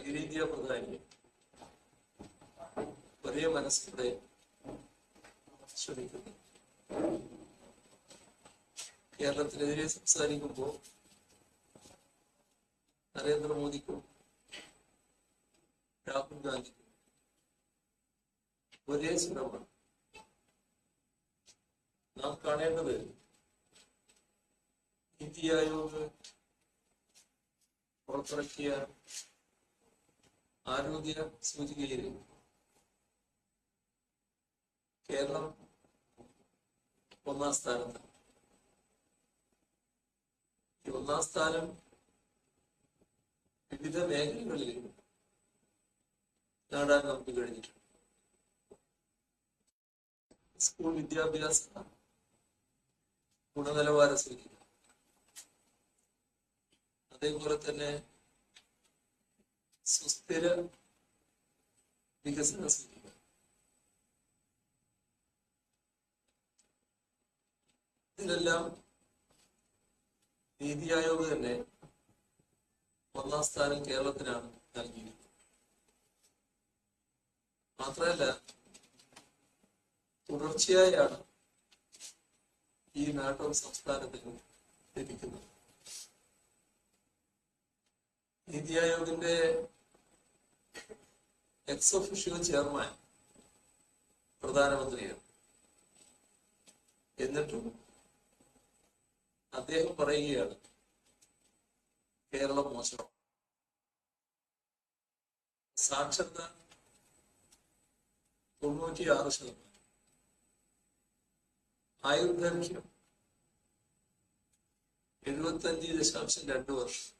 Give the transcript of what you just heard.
അഖിലേന്ത്യാ പ്രധാനി. ഒരേ മനസ്സോടെ ശ്രമിക്കുന്നു. കേരളത്തിനെതിരെ സംസാരിക്കുമ്പോൾ നരേന്ദ്രമോദിക്കും രാഹുൽ ഗാന്ധിക്കും ഒരേ സ്വരമാണ് നാം കാണേണ്ടത് നീതി ആയോഗ് പുറത്തിറക്കിയ ആരോഗ്യ സൂചികയിൽ കേരളം ഒന്നാം സ്ഥാനത്ത് ഈ ഒന്നാം സ്ഥാനം വിവിധ മേഖലകളിൽ നേടാൻ നമുക്ക് കഴിഞ്ഞിട്ടുണ്ട്. സ്കൂൾ വിദ്യാഭ്യാസ ഗുണനിലവാര സൂചിക അതേപോലെ തന്നെ സുസ്ഥിര വികസന സൂചിക ഇതിലെല്ലാം നീതി ആയോഗ് തന്നെ ഒന്നാം സ്ഥാനം കേരളത്തിനാണ് നൽകിയിരിക്കുന്നത്. മാത്രമല്ല തുടർച്ചയായാണ് ഈ നേട്ടം സംസ്ഥാനത്തിന് ലഭിക്കുന്നത്. നീതി ആയോഗിന്റെ എക്സ് ഒഫീഷ്യോ ചെയർമാൻ പ്രധാനമന്ത്രിയാണ്. എന്നിട്ടും അദ്ദേഹം പറയുകയാണ് കേരളം മോശം. സാക്ഷരത തൊണ്ണൂറ്റിയാറ് ശതമാനം. ആയുർദൈർഘ്യം എഴുപത്തഞ്ച് ദശാംശം രണ്ട് വർഷം.